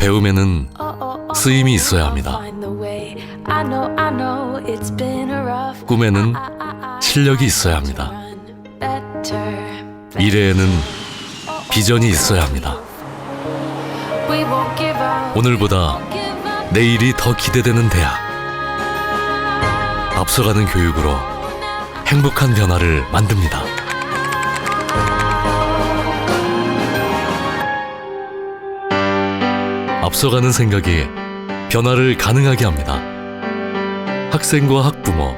배움에는 쓰임이 있어야 합니다. 꿈에는 실력이 있어야 합니다. 미래에는 비전이 있어야 합니다. 오늘보다 내일이 더 기대되는 대학. 앞서가는 교육으로 행복한 변화를 만듭니다. 앞서가는 생각이 변화를 가능하게 합니다. 학생과 학부모,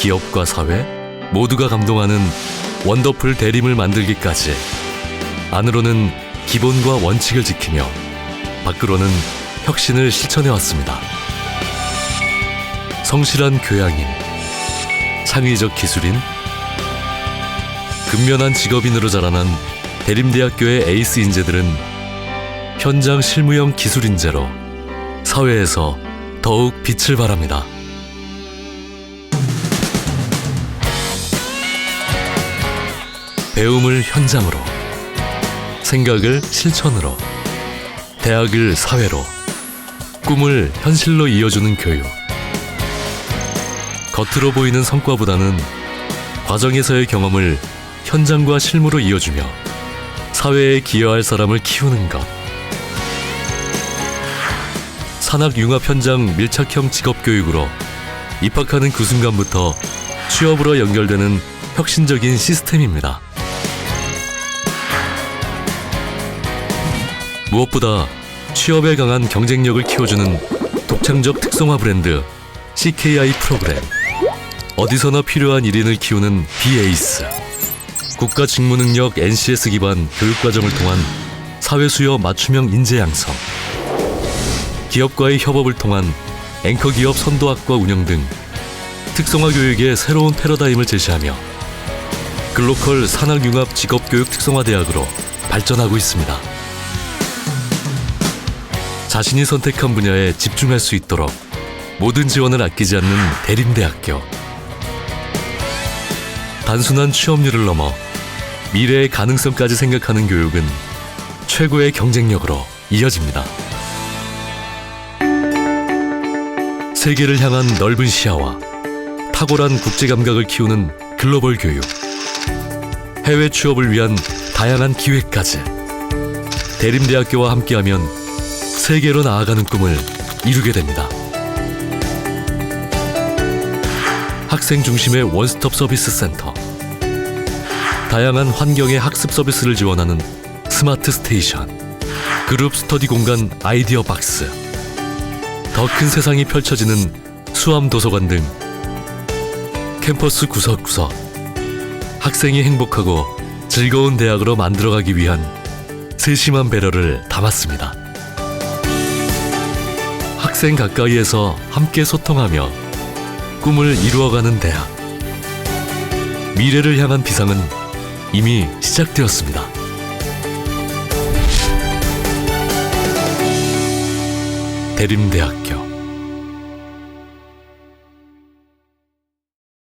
기업과 사회 모두가 감동하는 원더풀 대림을 만들기까지 안으로는 기본과 원칙을 지키며 밖으로는 혁신을 실천해 왔습니다. 성실한 교양인, 창의적 기술인, 근면한 직업인으로 자라난 대림대학교의 에이스 인재들은 현장 실무형 기술 인재로 사회에서 더욱 빛을 발합니다. 배움을 현장으로, 생각을 실천으로, 대학을 사회로, 꿈을 현실로 이어주는 교육. 겉으로 보이는 성과보다는 과정에서의 경험을 현장과 실무로 이어주며 사회에 기여할 사람을 키우는 것. 산학 융합 현장 밀착형 직업 교육으로 입학하는 그 순간부터 취업으로 연결되는 혁신적인 시스템입니다. 무엇보다 취업에 강한 경쟁력을 키워주는 독창적 특성화 브랜드 CKI 프로그램 어디서나 필요한 1인을 키우는 비에이스 국가 직무 능력 NCS 기반 교육 과정을 통한 사회 수요 맞춤형 인재 양성 기업과의 협업을 통한 앵커 기업 선도학과 운영 등 특성화 교육의 새로운 패러다임을 제시하며 글로컬 산학융합 직업교육 특성화 대학으로 발전하고 있습니다. 자신이 선택한 분야에 집중할 수 있도록 모든 지원을 아끼지 않는 대림대학교. 단순한 취업률을 넘어 미래의 가능성까지 생각하는 교육은 최고의 경쟁력으로 이어집니다. 세계를 향한 넓은 시야와 탁월한 국제 감각을 키우는 글로벌 교육. 해외 취업을 위한 다양한 기회까지. 대림대학교와 함께하면 세계로 나아가는 꿈을 이루게 됩니다. 학생 중심의 원스톱 서비스 센터. 다양한 환경의 학습 서비스를 지원하는 스마트 스테이션. 그룹 스터디 공간 아이디어 박스. 더 큰 세상이 펼쳐지는 수암 도서관 등 캠퍼스 구석구석 학생이 행복하고 즐거운 대학으로 만들어가기 위한 세심한 배려를 담았습니다. 학생 가까이에서 함께 소통하며 꿈을 이루어가는 대학. 미래를 향한 비상은 이미 시작되었습니다. 대림대학교